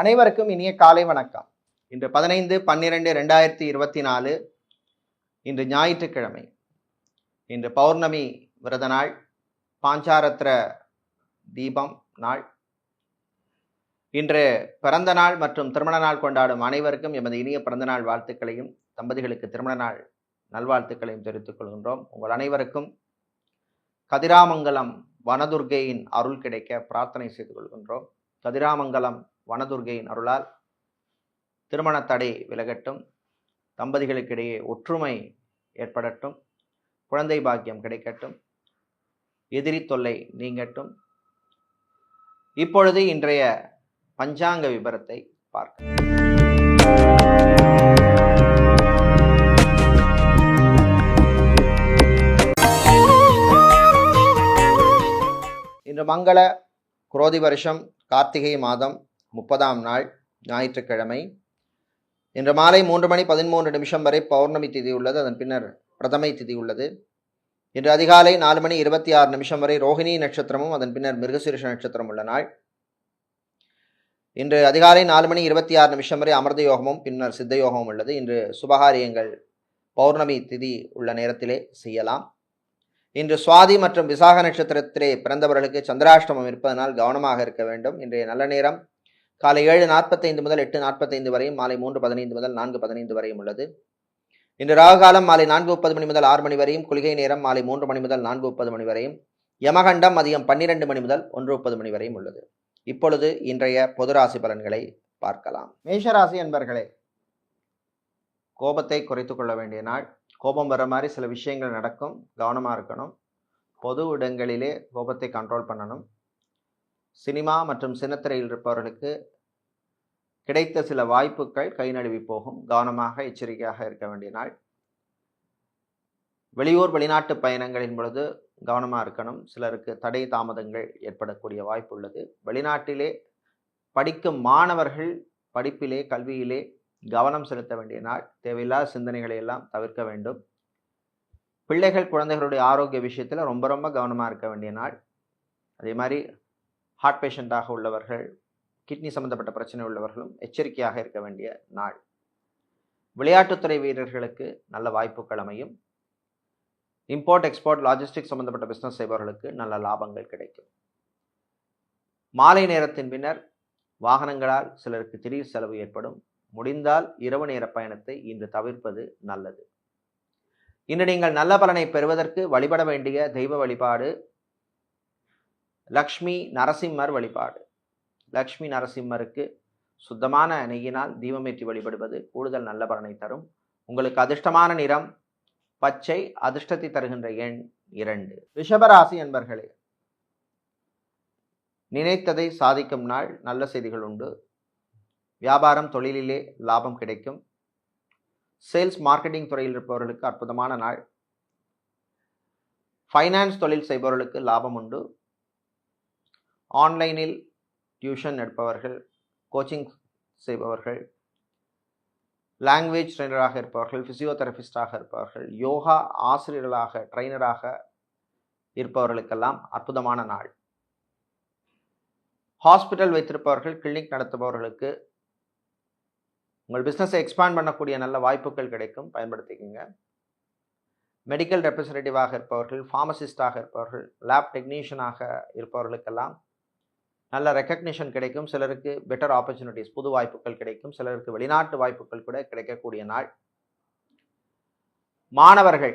அனைவருக்கும் இனிய காலை வணக்கம். இன்று பதினைந்து பன்னிரெண்டு ரெண்டாயிரத்தி இருபத்தி நாலு இன்று ஞாயிற்றுக்கிழமை. இன்று பௌர்ணமி விரத நாள் பாஞ்சாரத்ர தீபம் நாள். இன்று பிறந்த நாள் மற்றும் திருமண நாள் கொண்டாடும் அனைவருக்கும் எமது இனிய பிறந்த நாள் வாழ்த்துக்களையும் தம்பதிகளுக்கு திருமண நாள் நல்வாழ்த்துக்களையும் தெரிவித்துக் கொள்கின்றோம். உங்கள் அனைவருக்கும் கதிராமங்கலம் வனதுர்கையின் அருள் கிடைக்க பிரார்த்தனை செய்து கொள்கின்றோம். கதிராமங்கலம் வனதுர்கையின் அருளால் திருமண தடை விலகட்டும். தம்பதிகளுக்கிடையே ஒற்றுமை ஏற்படட்டும். குழந்தை பாக்கியம் கிடைக்கட்டும். எதிரி தொல்லை நீங்கட்டும். இப்பொழுது இன்றைய பஞ்சாங்க விபரத்தை பார்க்க. இன்று மங்கள குரோதி வருஷம் கார்த்திகை மாதம் முப்பதாம் நாள் ஞாயிற்றுக்கிழமை. இன்று மாலை மூன்று மணி பதிமூன்று நிமிஷம் வரை பௌர்ணமி திதி உள்ளது. அதன் பின்னர் பிரதமை திதி உள்ளது. இன்று அதிகாலை நாலு மணி இருபத்தி ஆறு நிமிஷம் வரை ரோஹிணி நட்சத்திரமும் அதன் பின்னர் மிருகசீரிஷ நட்சத்திரம் உள்ள நாள். இன்று அதிகாலை நாலு மணி இருபத்தி ஆறு நிமிஷம் வரை அமிர்த யோகமும் பின்னர் சித்த யோகமும் உள்ளது. இன்று சுபகாரியங்கள் பௌர்ணமி திதி உள்ள நேரத்திலே செய்யலாம். இன்று சுவாதி மற்றும் விசாக நட்சத்திரத்திலே பிறந்தவர்களுக்கு சந்திராஷ்டமம் இருப்பதனால் கவனமாக இருக்க வேண்டும். இன்றைய நல்ல நேரம் காலை ஏழு நாற்பத்தைந்து முதல் எட்டு நாற்பத்தைந்து வரையும் மாலை மூன்று பதினைந்து முதல் நான்கு பதினைந்து வரையும் உள்ளது. இன்று ராகு காலம் மாலை நான்கு முப்பது மணி முதல் ஆறு மணி வரையும் குளிகை நேரம் மாலை மூன்று மணி முதல் நான்கு முப்பது மணி வரையும் யமகண்டம் மதியம் பன்னிரண்டு மணி முதல் ஒன்று முப்பது மணி வரையும் உள்ளது. இப்பொழுது இன்றைய பொது ராசி பலன்களை பார்க்கலாம். மேஷராசி என்பர்களே கோபத்தை குறைத்து கொள்ள வேண்டிய நாள். கோபம் வர மாதிரி சில விஷயங்கள் நடக்கும். கவனமாக இருக்கணும். பொது இடங்களிலே கோபத்தை கண்ட்ரோல் பண்ணணும். சினிமா மற்றும் சின்னத்திரையில் இருப்பவர்களுக்கு கிடைத்த சில வாய்ப்புகள் கை நழுவி போகும். கவனமாக எச்சரிக்கையாக இருக்க வேண்டிய நாள். வெளியூர் வெளிநாட்டு பயணங்களின் பொழுது கவனமாக இருக்கணும். சிலருக்கு தடை தாமதங்கள் ஏற்படக்கூடிய வாய்ப்பு உள்ளது. வெளிநாட்டிலே படிக்கும் மாணவர்கள் படிப்பிலே கல்வியிலே கவனம் செலுத்த வேண்டிய நாள். தேவையில்லாத சிந்தனைகளை எல்லாம் தவிர்க்க வேண்டும். பிள்ளைகள் குழந்தைகளுடைய ஆரோக்கிய விஷயத்தில் ரொம்ப ரொம்ப கவனமாக இருக்க வேண்டிய நாள். அதே மாதிரி ஹார்ட் பேஷண்ட்டாக உள்ளவர்கள் கிட்னி சம்பந்தப்பட்ட பிரச்சனை உள்ளவர்களும் எச்சரிக்கையாக இருக்க வேண்டிய நாள். விளையாட்டுத்துறை வீரர்களுக்கு நல்ல வாய்ப்புகள் அமையும். இம்போர்ட் எக்ஸ்போர்ட் லாஜிஸ்டிக் சம்பந்தப்பட்ட பிஸ்னஸ் செய்பவர்களுக்கு நல்ல லாபங்கள் கிடைக்கும். மாலை நேரத்தின் பின்னர் வாகனங்களால் சிலருக்கு திடீர் செலவு ஏற்படும். முடிந்தால் இரவு நேர பயணத்தை இன்று தவிர்ப்பது நல்லது. இன்று நீங்கள் நல்ல பலனை பெறுவதற்கு வழிபட வேண்டிய தெய்வ வழிபாடு லக்ஷ்மி நரசிம்மர் வழிபாடு. லக்ஷ்மி நரசிம்மருக்கு சுத்தமான நெய்யினால் தீபமேற்றி வழிபடுவது கூடுதல் நல்ல பலனை தரும். உங்களுக்கு அதிர்ஷ்டமான நிறம் பச்சை அதிர்ஷ்டத்தை தருகின்ற எண் இரண்டு. ரிஷபராசி என்பர்களே நினைத்ததை சாதிக்கும் நாள் நல்ல செய்திகள் உண்டு. வியாபாரம் தொழிலிலே லாபம் கிடைக்கும். சேல்ஸ் மார்க்கெட்டிங் துறையில் இருப்பவர்களுக்கு அற்புதமான நாள். ஃபைனான்ஸ் தொழில் செய்பவர்களுக்கு லாபம் உண்டு. ஆன்லைனில் டியூஷன் எடுப்பவர்கள் கோச்சிங் செய்பவர்கள் லாங்குவேஜ் ட்ரைனராக இருப்பவர்கள் ஃபிசியோதெரபிஸ்டாக இருப்பவர்கள் யோகா ஆசிரியர்களாக ட்ரைனராக இருப்பவர்களுக்கெல்லாம் அற்புதமான நாள். ஹாஸ்பிட்டல் வைத்திருப்பவர்கள் கிளினிக் நடத்துபவர்களுக்கு உங்கள் பிஸ்னஸை எக்ஸ்பேண்ட் பண்ணக்கூடிய நல்ல வாய்ப்புகள் கிடைக்கும் பயன்படுத்திக்கோங்க. மெடிக்கல் ரெப்ரசன்டேட்டிவாக இருப்பவர்கள் ஃபார்மசிஸ்டாக இருப்பவர்கள் லேப் டெக்னீஷியனாக இருப்பவர்களுக்கெல்லாம் நல்ல ரெக்கக்னிஷன் கிடைக்கும். சிலருக்கு பெட்டர் ஆப்பர்ச்சுனிட்டிஸ் புது வாய்ப்புகள் கிடைக்கும். சிலருக்கு வெளிநாட்டு வாய்ப்புகள் கூட கிடைக்கக்கூடிய நாள். மாணவர்கள்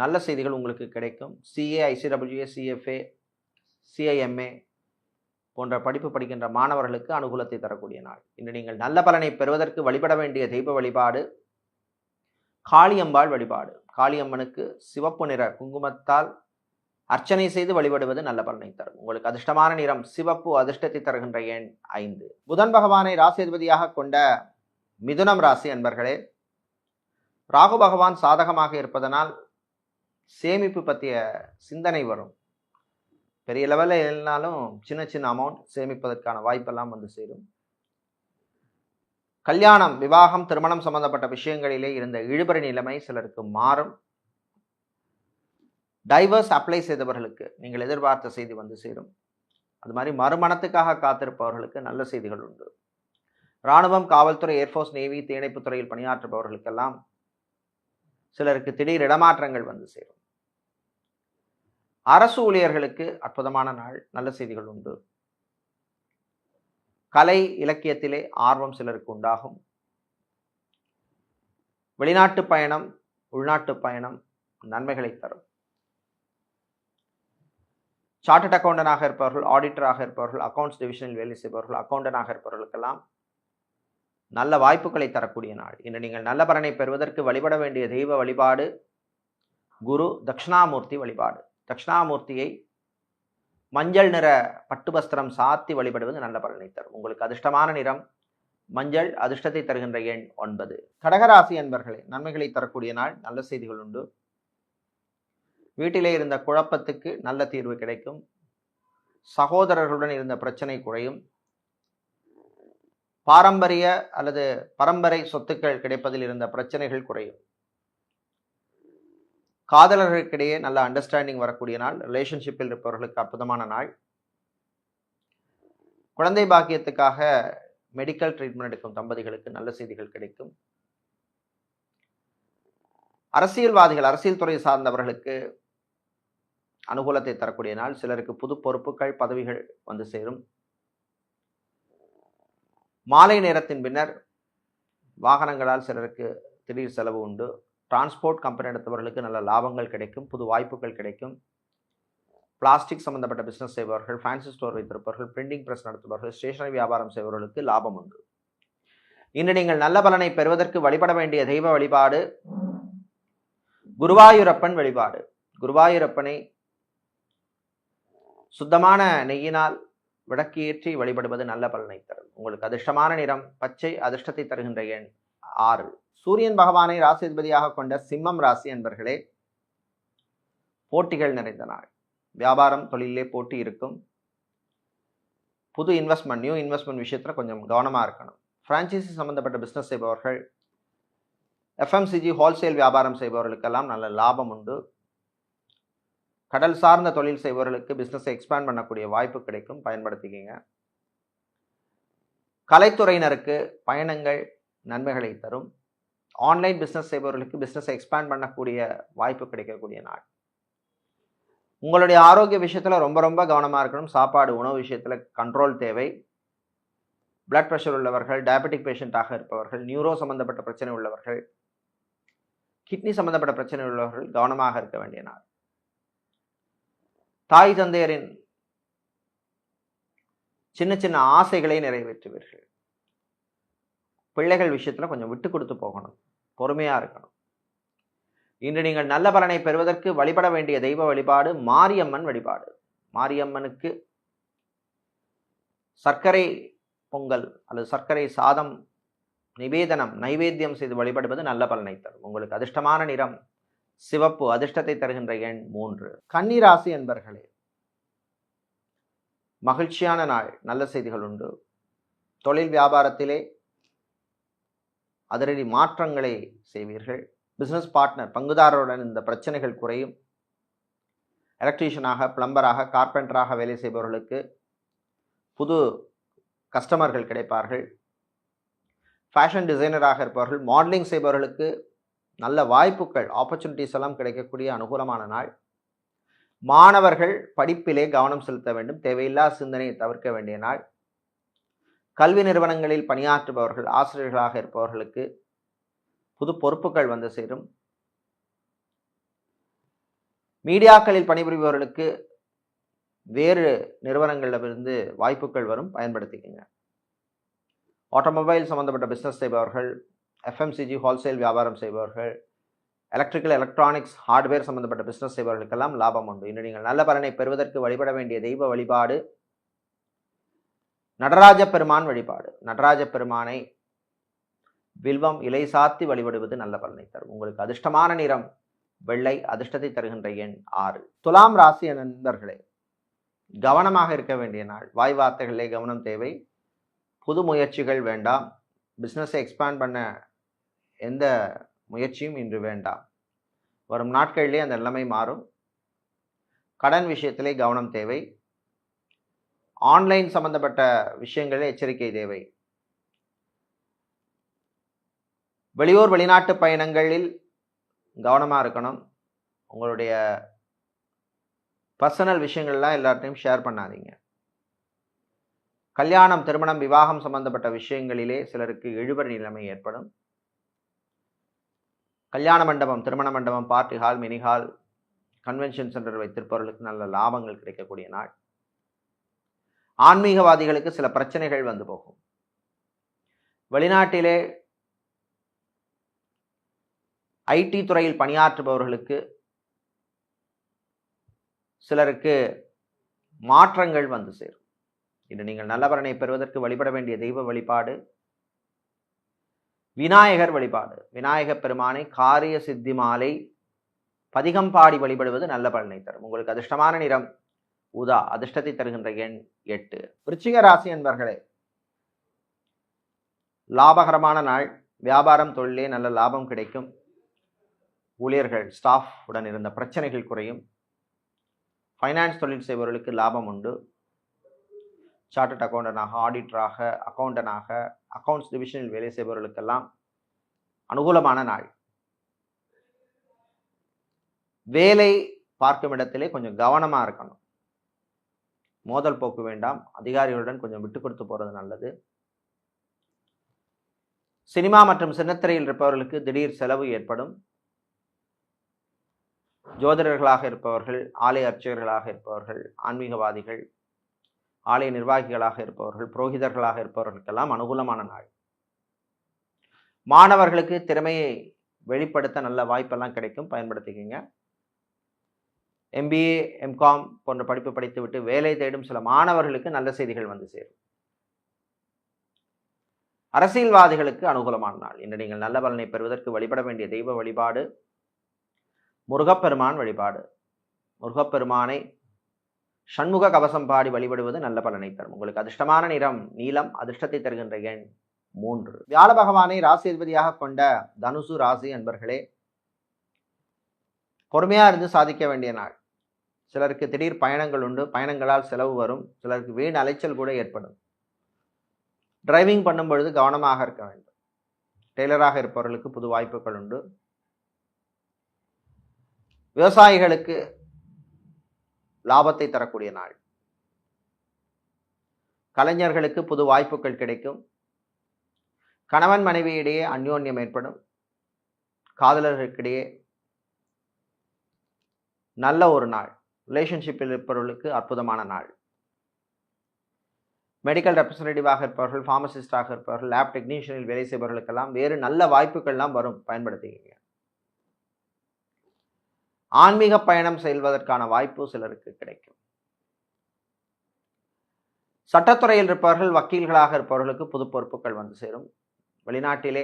நல்ல செய்திகள் உங்களுக்கு கிடைக்கும். சிஏ ஐசிடபிள்யூஏ சிஎஃப்ஏ சிஐஎம்ஏ போன்ற படிப்பு படிக்கின்ற மாணவர்களுக்கு அனுகூலத்தை தரக்கூடிய நாள். இன்று நீங்கள் நல்ல பலனை பெறுவதற்கு வழிபட வேண்டிய தெய்வ வழிபாடு காளியம்பாள் வழிபாடு. காளியம்மனுக்கு சிவப்பு நிற குங்குமத்தால் அர்ச்சனை செய்து வழிபடுவது நல்ல பலனை தரும். உங்களுக்கு அதிர்ஷ்டமான நிறம் சிவப்பு அதிர்ஷ்டத்தை தருகின்ற எண் ஐந்து. புதன் பகவானை ராசிதிபதியாக கொண்ட மிதுனம் ராசி அன்பர்களே ராகு பகவான் சாதகமாக இருப்பதனால் சேமிப்பு பற்றிய சிந்தனை வரும். பெரிய லெவலில் இல்லைனாலும் சின்ன சின்ன அமௌண்ட் சேமிப்பதற்கான வாய்ப்பெல்லாம் வந்து சேரும். கல்யாணம் விவாகம் திருமணம் சம்பந்தப்பட்ட விஷயங்களிலே இருந்த இழுபறி நிலைமை சிலருக்கு மாறும். டைவர்ஸ் அப்ளை செய்தவர்களுக்கு நீங்கள் எதிர்பார்த்த செய்தி வந்து சேரும். அது மாதிரி மறுமணத்துக்காக காத்திருப்பவர்களுக்கு நல்ல செய்திகள் உண்டு. இராணுவம் காவல்துறை ஏர்ஃபோர்ஸ் நேவி தீயணைப்புத் துறையில் பணியாற்றுபவர்களுக்கெல்லாம் சிலருக்கு திடீர் இடமாற்றங்கள் வந்து சேரும். அரசு ஊழியர்களுக்கு அற்புதமான நாள் நல்ல செய்திகள் உண்டு. கலை இலக்கியத்திலே ஆர்வம் சிலருக்கு உண்டாகும். வெளிநாட்டு பயணம் உள்நாட்டு பயணம் நன்மைகளை தரும். சார்ட்டட் அக்கௌண்டனாக இருப்பவர்கள் ஆடிட்டராக இருப்பவர்கள் அக்கௌண்ட்ஸ் டிவிஷனில் வேலை செய்பவர்கள் அக்கௌண்டனாக இருப்பவர்களுக்கெல்லாம் நல்ல வாய்ப்புகளை தரக்கூடிய நாள். இன்று நீங்கள் நல்ல பலனை பெறுவதற்கு வழிபட வேண்டிய தெய்வ வழிபாடு குரு தட்சிணாமூர்த்தி வழிபாடு. தட்சிணாமூர்த்தியை மஞ்சள் நிற பட்டு வஸ்திரம் சாத்தி வழிபடுவது நல்ல பலனை தரும். உங்களுக்கு அதிர்ஷ்டமான நிறம் மஞ்சள் அதிர்ஷ்டத்தை தருகின்ற எண் ஒன்பது. கடகராசி என்பர்களே நன்மைகளை தரக்கூடிய நாள் நல்ல செய்திகள் உண்டு. வீட்டிலே இருந்த குழப்பத்துக்கு நல்ல தீர்வு கிடைக்கும். சகோதரர்களுடன் இருந்த பிரச்சனை குறையும். பாரம்பரிய அல்லது பரம்பரை சொத்துக்கள் கிடைப்பதில் இருந்த பிரச்சனைகள் குறையும். காதலர்களுக்கிடையே நல்ல அண்டர்ஸ்டாண்டிங் வரக்கூடிய நாள் ரிலேஷன்ஷிப்பில் இருப்பவர்களுக்கு அற்புதமான நாள். குழந்தை பாக்கியத்துக்காக மெடிக்கல் ட்ரீட்மெண்ட் எடுக்கும் தம்பதிகளுக்கு நல்ல செய்திகள் கிடைக்கும். அரசியல்வாதிகள் அரசியல் துறை சார்ந்தவர்களுக்கு அனுகூலத்தை தரக்கூடிய நாள் சிலருக்கு புது பொறுப்புகள் பதவிகள் வந்து சேரும். மாலை நேரத்தின் பின்னர் வாகனங்களால் சிலருக்கு திடீர் செலவு உண்டு. டிரான்ஸ்போர்ட் கம்பெனி எடுத்தவர்களுக்கு நல்ல லாபங்கள் கிடைக்கும் புது வாய்ப்புகள் கிடைக்கும். பிளாஸ்டிக் சம்பந்தப்பட்ட பிஸ்னஸ் செய்பவர்கள் ஃபேன்சி ஸ்டோர் வைத்திருப்பவர்கள் பிரிண்டிங் பிரஸ் நடத்துபவர்கள் ஸ்டேஷனரி வியாபாரம் செய்பவர்களுக்கு லாபம் உண்டு. இன்று நீங்கள் நல்ல பலனை பெறுவதற்கு வழிபட வேண்டிய தெய்வ வழிபாடு குருவாயூரப்பன் வழிபாடு. குருவாயூரப்பனை சுத்தமான நெய்யினால் விளக்கு ஏற்றி வழிபடுவது நல்ல பலனை தரும். உங்களுக்கு அதிர்ஷ்டமான நிறம் பச்சை அதிர்ஷ்டத்தை தருகின்ற எண் ஆறு. சூரியன் பகவானை ராசிபதியாக கொண்ட சிம்மம் ராசி என்பர்களே போட்டிகள் நிறைந்த நாள். வியாபாரம் தொழிலே போட்டி இருக்கும். புது இன்வெஸ்ட்மெண்ட் நியூ இன்வெஸ்ட்மெண்ட் விஷயத்தில் கொஞ்சம் கவனமாக இருக்கணும். ஃப்ரான்ச்சைசி சம்மந்தப்பட்ட பிஸ்னஸ் செய்பவர்கள் எஃப்எம்சிஜி ஹோல்சேல் வியாபாரம் செய்பவர்களுக்கெல்லாம் நல்ல லாபம் உண்டு. கடல் சார்ந்த தொழில் செய்பவர்களுக்கு பிஸ்னஸை எக்ஸ்பேண்ட் பண்ணக்கூடிய வாய்ப்பு கிடைக்கும். பயன்படுத்திக்கிங்க. கலைத்துறையினருக்கு பயணங்கள் நன்மைகளை தரும். ஆன்லைன் பிஸ்னஸ் செய்பவர்களுக்கு பிஸ்னஸை எக்ஸ்பேண்ட் பண்ணக்கூடிய வாய்ப்பு கிடைக்கக்கூடிய நாள். உங்களுடைய ஆரோக்கிய விஷயத்தில் ரொம்ப ரொம்ப கவனமாக இருக்கணும். சாப்பாடு உணவு விஷயத்தில் கண்ட்ரோல் தேவை. பிளட் ப்ரெஷர் உள்ளவர்கள் டயபெட்டிக் பேஷண்ட்டாக இருப்பவர்கள் நியூரோ சம்பந்தப்பட்ட பிரச்சனை உள்ளவர்கள் கிட்னி சம்பந்தப்பட்ட பிரச்சனை உள்ளவர்கள் கவனமாக இருக்க வேண்டிய நாள். தாய் தந்தையரின் சின்ன சின்ன ஆசைகளை நிறைவேற்றுவீர்கள். பிள்ளைகள் விஷயத்தில் கொஞ்சம் விட்டு கொடுத்து போகணும். பொறுமையாக இருக்கணும். இன்று நீங்கள் நல்ல பலனை பெறுவதற்கு வழிபட வேண்டிய தெய்வ வழிபாடு மாரியம்மன் வழிபாடு. மாரியம்மனுக்கு சர்க்கரை பொங்கல் அல்லது சர்க்கரை சாதம் நிவேதனம் நைவேத்தியம் செய்து வழிபடுவது நல்ல பலனை தரும். உங்களுக்கு அதிர்ஷ்டமான நிறம் சிவப்பு அதிர்ஷ்டத்தை தருகின்ற எண் மூன்று. கன்னிராசி என்பர்களே மகிழ்ச்சியான நாள் நல்ல செய்திகள் உண்டு. தொழில் வியாபாரத்திலே அதிரடி மாற்றங்களை செய்வீர்கள். பிஸ்னஸ் பார்ட்னர் பங்குதாரருடன் இந்த பிரச்சனைகள் குறையும். எலக்ட்ரீஷியனாக பிளம்பராக கார்பெண்டராக வேலை செய்பவர்களுக்கு புது கஸ்டமர்கள் கிடைப்பார்கள். ஃபேஷன் டிசைனராக இருப்பவர்கள் மாடலிங் செய்பவர்களுக்கு நல்ல வாய்ப்புகள் ஆப்பர்ச்சுனிட்டிஸ் எல்லாம் கிடைக்கக்கூடிய அனுகூலமான நாள். மாணவர்கள் படிப்பிலே கவனம் செலுத்த வேண்டும். தேவையில்லா சிந்தனையை தவிர்க்க வேண்டிய நாள். கல்வி நிறுவனங்களில் பணியாற்றுபவர்கள் ஆசிரியர்களாக இருப்பவர்களுக்கு புது பொறுப்புகள் வந்து சேரும். மீடியாக்களில் பணிபுரிபவர்களுக்கு வேறு நிறுவனங்களிலிருந்து வாய்ப்புகள் வரும். பயன்படுத்திக்கங்க. ஆட்டோமொபைல் சம்மந்தப்பட்ட பிஸ்னஸ் செய்பவர்கள் எஃப்எம்சிஜி ஹோல்சேல் வியாபாரம் செய்பவர்கள் எலக்ட்ரிக்கல் எலக்ட்ரானிக்ஸ் ஹார்ட்வேர் சம்மந்தப்பட்ட பிஸ்னஸ் செய்பவர்களுக்கெல்லாம் லாபம் உண்டு. இன்று நீங்கள் நல்ல பலனை பெறுவதற்கு வழிபட வேண்டிய தெய்வ வழிபாடு நடராஜ பெருமான் வழிபாடு. நடராஜ பெருமானை வில்வம் இலை சாத்தி வழிபடுவது நல்ல பலனை தரும். உங்களுக்கு அதிர்ஷ்டமான நிறம் வெள்ளை அதிர்ஷ்டத்தை தருகின்ற எண் ஆறு. துலாம் ராசி நண்பர்களே கவனமாக இருக்க வேண்டிய நாள். வாய் வார்த்தைகளிலே கவனம் தேவை. புது முயற்சிகள் வேண்டாம். பிஸ்னஸை எக்ஸ்பேண்ட் பண்ண எந்த முயற்சியும் இன்று வேண்டாம். வரும் நாட்களிலே அந்த நிலைமை மாறும். கடன் விஷயத்திலே கவனம் தேவை. ஆன்லைன் சம்பந்தப்பட்ட விஷயங்களில் எச்சரிக்கை தேவை. வெளியூர் வெளிநாட்டு பயணங்களில் கவனமாக இருக்கணும். உங்களுடைய பர்சனல் விஷயங்கள்லாம் எல்லார்ட்டையும் ஷேர் பண்ணாதீங்க. கல்யாணம் திருமணம் விவாகம் சம்பந்தப்பட்ட விஷயங்களிலே சிலருக்கு இழுபறி நிலைமை ஏற்படும். கல்யாண மண்டபம் திருமண மண்டபம் party hall mini hall convention centre வைத்திருப்பவர்களுக்கு நல்ல லாபங்கள் கிடைக்கக்கூடிய நாள். ஆன்மீகவாதிகளுக்கு சில பிரச்சனைகள் வந்து போகும். வெளிநாட்டிலே ஐடி துறையில் பணியாற்றுபவர்களுக்கு சிலருக்கு மாற்றங்கள் வந்து சேரும். இன்று நீங்கள் நல்லவரனை பெறுவதற்கு வழிபட வேண்டிய தெய்வ வழிபாடு விநாயகர் வழிபாடு. விநாயகப் பெருமானை காரிய சித்தி மாலை பதிகம் பாடி வழிபடுவது நல்ல பலனை தரும். உங்களுக்கு அதிர்ஷ்டமான நிறம் உதா அதிர்ஷ்டத்தை தருகின்ற எண் எட்டு. விருச்சிக ராசி என்பர்களே லாபகரமான நாள். வியாபாரம் தொழிலே நல்ல லாபம் கிடைக்கும். ஊழியர்கள் ஸ்டாஃப் உடன் இருந்த பிரச்சனைகள் குறையும். ஃபைனான்ஸ் தொழில் செய்பவர்களுக்கு லாபம் உண்டு. சார்ட்டட் அக்கௌண்டனாக ஆடிட்டராக அக்கௌண்டனாக அக்கௌண்ட்ஸ் டிவிஷனில் வேலை செய்பவர்களுக்கெல்லாம் அனுகூலமான நாள். வேலை பார்க்கும் இடத்திலே கொஞ்சம் கவனமாக இருக்கணும். மோதல் போக்கு வேண்டாம். அதிகாரிகளுடன் கொஞ்சம் விட்டு கொடுத்து போகிறது நல்லது. சினிமா மற்றும் சின்னத்திரையில் இருப்பவர்களுக்கு திடீர் செலவு ஏற்படும். ஜோதிடர்களாக இருப்பவர்கள் ஆலய அர்ச்சகர்களாக இருப்பவர்கள் ஆன்மீகவாதிகள் ஆலய நிர்வாகிகளாக இருப்பவர்கள் புரோகிதர்களாக இருப்பவர்களுக்கெல்லாம் அனுகூலமான நாள். மாணவர்களுக்கு திறமையை வெளிப்படுத்த நல்ல வாய்ப்பெல்லாம் கிடைக்கும். பயன்படுத்திக்கிங்க. எம்பிஏ எம்காம் போன்ற படிப்பு படித்துவிட்டு வேலை தேடும் சில மாணவர்களுக்கு நல்ல செய்திகள் வந்து சேரும். அரசியல்வாதிகளுக்கு அனுகூலமான நாள். இன்று நீங்கள் நல்ல பலனை பெறுவதற்கு வழிபட வேண்டிய தெய்வ வழிபாடு முருகப்பெருமான் வழிபாடு. முருகப்பெருமானை சண்முக கவசம் பாடி வழிபடுவது நல்ல பலனை தரும். உங்களுக்கு அதிர்ஷ்டமான நிறம் நீலம் அதிர்ஷ்டத்தை தருகின்ற எண் மூன்று. வியாழ பகவானை ராசி அதிபதியாக கொண்ட தனுசு ராசி அன்பர்களே பொறுமையாக இருந்து சாதிக்க வேண்டிய நாள். சிலருக்கு திடீர் பயணங்கள் உண்டு பயணங்களால் செலவு வரும் சிலருக்கு வீண் அலைச்சல் கூட ஏற்படும். டிரைவிங் பண்ணும் பொழுது கவனமாக இருக்க வேண்டும். டெய்லராக இருப்பவர்களுக்கு புது வாய்ப்புகள் உண்டு. விவசாயிகளுக்கு லாபத்தை தரக்கூடிய நாள். கலைஞர்களுக்கு புது வாய்ப்புகள் கிடைக்கும். கணவன் மனைவியிடையே அந்யோன்யம் ஏற்படும். காதலர்களுக்கிடையே நல்ல ஒரு நாள். ரிலேஷன்ஷிப்பில் இருப்பவர்களுக்கு அற்புதமான நாள். மெடிக்கல் ரெப்ரசன்டேட்டிவாக இருப்பவர்கள் ஃபார்மசிஸ்டாக இருப்பவர்கள் லேப் டெக்னீஷியனில் வேலை செய்பவர்களுக்கெல்லாம் வேறு நல்ல வாய்ப்புகள்லாம் வரும். பயன்படுத்திக்கிங்க. ஆன்மீக பயணம் செல்வதற்கான வாய்ப்பு சிலருக்கு கிடைக்கும். சட்டத்துறையில் இருப்பவர்கள் வக்கீல்களாக இருப்பவர்களுக்கு புது பொறுப்புகள் வந்து சேரும். வெளிநாட்டிலே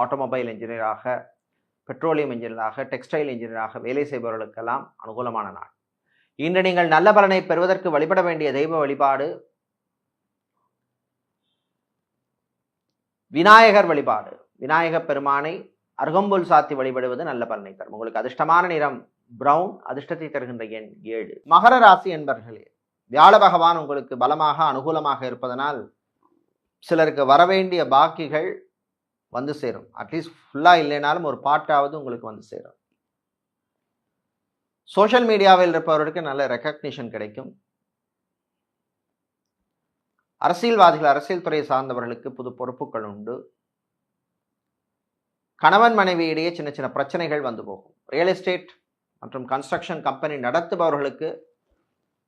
ஆட்டோமொபைல் இன்ஜினியராக பெட்ரோலியம் இன்ஜினியராக டெக்ஸ்டைல் இன்ஜினியராக வேலை செய்பவர்களுக்கெல்லாம் அனுகூலமான நாள். இன்று நீங்கள் நல்ல பலனை பெறுவதற்கு வழிபட வேண்டிய தெய்வ வழிபாடு விநாயகர் வழிபாடு. விநாயகப் பெருமானை அருகம்புல் சாத்தி வழிபடுவது நல்ல பலனை தரும். உங்களுக்கு அதிர்ஷ்டமான நிறம் பிரவுன் அதிர்ஷ்டத்தை தருகின்ற எண் ஏழு. மகர ராசி என்பர்களே வியாழ பகவான் உங்களுக்கு பலமாக அனுகூலமாக இருப்பதனால் சிலருக்கு வரவேண்டிய பாக்கிகள் வந்து சேரும். அட்லீஸ்ட் ஃபுல்லாக இல்லைனாலும் ஒரு பாட்டாவது உங்களுக்கு வந்து சேரும். சோஷியல் மீடியாவில் இருப்பவர்களுக்கு நல்ல ரெக்கக்னிஷன் கிடைக்கும். அரசியல்வாதிகள் அரசியல் துறையை சார்ந்தவர்களுக்கு புது பொறுப்புகள் உண்டு. கணவன் மனைவியிடையே சின்ன சின்ன பிரச்சனைகள் வந்து போகும். ரியல் எஸ்டேட் மற்றும் கன்ஸ்ட்ரக்ஷன் கம்பெனி நடத்துபவர்களுக்கு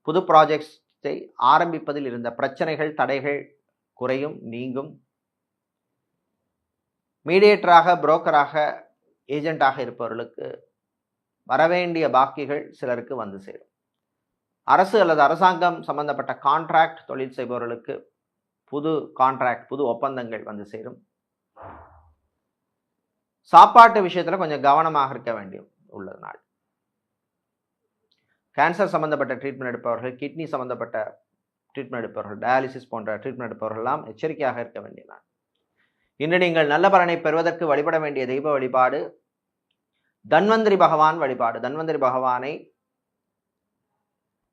புது ப்ராஜெக்ட்ஸை ஆரம்பிப்பதில் இருந்த பிரச்சனைகள் தடைகள் குறையும் நீங்கும். மீடியேட்டராக புரோக்கராக ஏஜெண்டாக இருப்பவர்களுக்கு வரவேண்டிய பாக்கிகள் சிலருக்கு வந்து சேரும். அரசு அல்லது அரசாங்கம் சம்பந்தப்பட்ட கான்ட்ராக்ட் தொழில் செய்பவர்களுக்கு புது கான்ட்ராக்ட் புது ஒப்பந்தங்கள் வந்து சேரும். சாப்பாட்டு விஷயத்தில் கொஞ்சம் கவனமாக இருக்க வேண்டிய உள்ளதுனால் கேன்சர் சம்மந்தப்பட்ட ட்ரீட்மெண்ட் எடுப்பவர்கள் கிட்னி சம்பந்தப்பட்ட ட்ரீட்மெண்ட் எடுப்பவர்கள் டயாலிசிஸ் போன்ற ட்ரீட்மெண்ட் எடுப்பவர்கள்லாம் எச்சரிக்கையாக இருக்க வேண்டியதான் இன்று நீங்கள் நல்ல பலனை பெறுவதற்கு வழிபட வேண்டிய தெய்வ வழிபாடு தன்வந்திரி பகவான் வழிபாடு. தன்வந்திரி பகவானை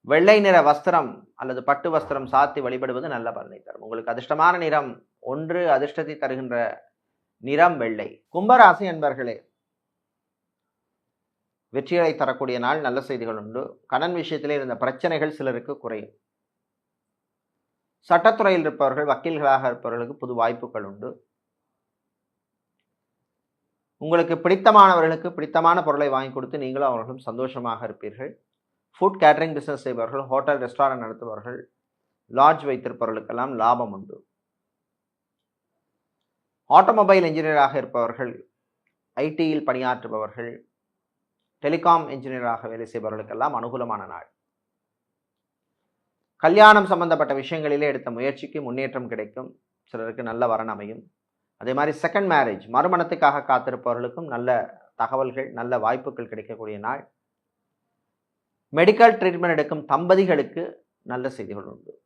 வெள்ளை நிற வஸ்திரம் அல்லது பட்டு வஸ்திரம் சாத்தி வழிபடுவது நல்ல பலனை தரும். உங்களுக்கு அதிர்ஷ்டமான நிறம் ஒன்று அதிர்ஷ்டத்தை தருகின்ற நிறம் வெள்ளை. கும்பராசி என்பர்களே வெற்றிகளை தரக்கூடிய நாள் நல்ல செய்திகள் உண்டு. கடன் விஷயத்திலே இருந்த பிரச்சனைகள் சிலருக்கு குறையும். சட்டத்துறையில் இருப்பவர்கள் வக்கீல்களாக இருப்பவர்களுக்கு புது வாய்ப்புகள் உண்டு. உங்களுக்கு பிடித்தமானவர்களுக்கு பிடித்தமான பொருளை வாங்கி கொடுத்து நீங்களும் அவர்களும் சந்தோஷமாக இருப்பீர்கள். ஃபுட் கேட்டரிங் பிஸ்னஸ் செய்பவர்கள் ஹோட்டல் ரெஸ்டாரண்ட் நடத்துபவர்கள் லாட்ஜ் வைத்திருப்பவர்களுக்கெல்லாம் லாபம் உண்டு. ஆட்டோமொபைல் இன்ஜினியராக இருப்பவர்கள் ஐடியில் பணியாற்றுபவர்கள் டெலிகாம் இன்ஜினியராக வேலை செய்பவர்களுக்கெல்லாம் அனுகூலமான நாள். கல்யாணம் சம்பந்தப்பட்ட விஷயங்களிலே எடுத்த முயற்சிக்கு முன்னேற்றம் கிடைக்கும். சிலருக்கு நல்ல வரன் அமையும். அதே மாதிரி செகண்ட் மேரேஜ் மறுமணத்துக்காக காத்திருப்பவர்களுக்கும் நல்ல தகவல்கள் நல்ல வாய்ப்புகள் கிடைக்கக்கூடிய நாள். மெடிக்கல் ட்ரீட்மெண்ட் எடுக்கும் தம்பதிகளுக்கு நல்ல செய்திகள் உண்டு.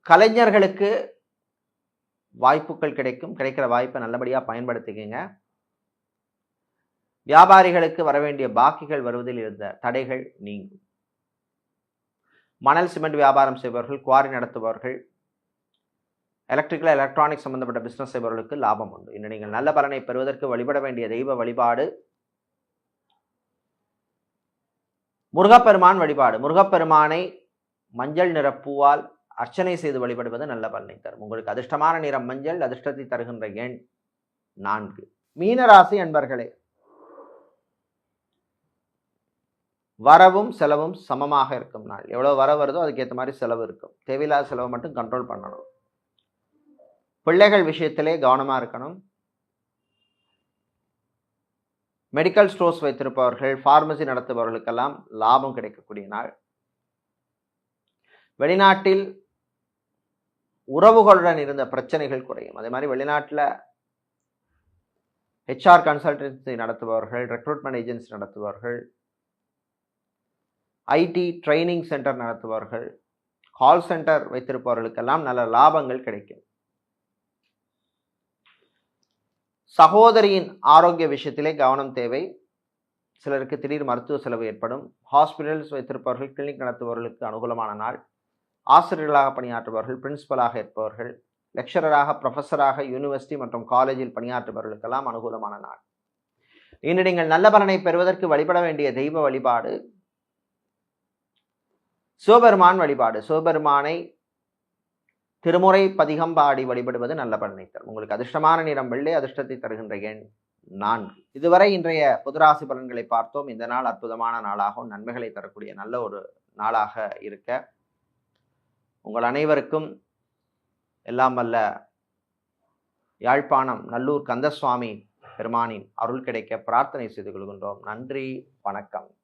கலைஞர்களுக்கு வாய்ப்புகள் கிடைக்கும். கிடைக்கிற வாய்ப்பை நல்லபடியாக பயன்படுத்திக்கங்க. வியாபாரிகளுக்கு வரவேண்டிய பாக்கிகள் வருவதில் இருந்த தடைகள் நீங்கும். மணல் சிமெண்ட் வியாபாரம் செய்பவர்கள் குவாரி நடத்துபவர்கள் எலக்ட்ரிக்கல் எலக்ட்ரானிக் சம்பந்தப்பட்ட பிஸ்னஸ் செய்பவர்களுக்கு லாபம் உண்டு. இன்று நீங்கள் நல்ல பலனை பெறுவதற்கு வழிபட வேண்டிய தெய்வ வழிபாடு முருகப்பெருமான் வழிபாடு. முருகப்பெருமானை மஞ்சள் நிற பூவால் அர்ச்சனை செய்து வழிபடுவது நல்ல பலனை தரும். உங்களுக்கு அதிர்ஷ்டமான நிறம் மஞ்சள் அதிர்ஷ்டத்தை தருகின்ற எண் நான்கு. மீனராசி அன்பர்களே வரவும் செலவும் சமமாக இருக்கும் நாள். எவ்வளோ வர வருதோ அதுக்கேற்ற மாதிரி செலவு இருக்கும். தேவையில்லாத செலவை மட்டும் கண்ட்ரோல் பண்ணணும். பிள்ளைகள் விஷயத்திலே கவனமாக இருக்கணும். மெடிக்கல் ஸ்டோர்ஸ் வைத்திருப்பவர்கள் ஃபார்மசி நடத்துபவர்களுக்கெல்லாம் லாபம் கிடைக்கக்கூடிய நாள். வெளிநாட்டில் உறவுகளுடன் இருந்த பிரச்சனைகள் குறையும். அதே மாதிரி வெளிநாட்டில் ஹெச்ஆர் கன்சல்டன்சி நடத்துபவர்கள் ரெக்ரூட்மெண்ட் ஏஜென்சி நடத்துபவர்கள் ஐடி ட்ரைனிங் சென்டர் நடத்துபவர்கள் கால் சென்டர் வைத்திருப்பவர்களுக்கெல்லாம் நல்ல லாபங்கள் கிடைக்கும். சகோதரியின் ஆரோக்கிய விஷயத்திலே கவனம் தேவை. சிலருக்கு திடீர் மருத்துவ செலவு ஏற்படும். ஹாஸ்பிட்டல்ஸ் வைத்திருப்பவர்கள் கிளினிக் நடத்துபவர்களுக்கு அனுகூலமான நாள். ஆசிரியர்களாக பணியாற்றுபவர்கள் பிரின்சிபலாக இருப்பவர்கள் லெக்சரராக ப்ரொஃபஸராக யூனிவர்சிட்டி மற்றும் காலேஜில் பணியாற்றுபவர்களுக்கெல்லாம் அனுகூலமான நாள். இன்று நீங்கள் நல்ல பலனை பெறுவதற்கு வழிபட வேண்டிய தெய்வ வழிபாடு சிவபெருமான் வழிபாடு. சிவபெருமானை திருமுறை பதிகம் பாடி வழிபடுவது நல்ல பலனை தரும். உங்களுக்கு அதிர்ஷ்டமான நிறம் வெள்ளை அதிர்ஷ்டத்தை தருகின்ற எண் நான்கு. இதுவரை இன்றைய புதுராசி பலன்களை பார்த்தோம். இந்த நாள் அற்புதமான நாளாகவும் நன்மைகளை தரக்கூடிய நல்ல ஒரு நாளாக இருக்க உங்கள் அனைவருக்கும் எல்லாம் வல்ல யாழ்ப்பாணம் நல்லூர் கந்தசுவாமி பெருமானின் அருள் கிடைக்க பிரார்த்தனை செய்து கொள்கின்றோம். நன்றி வணக்கம்.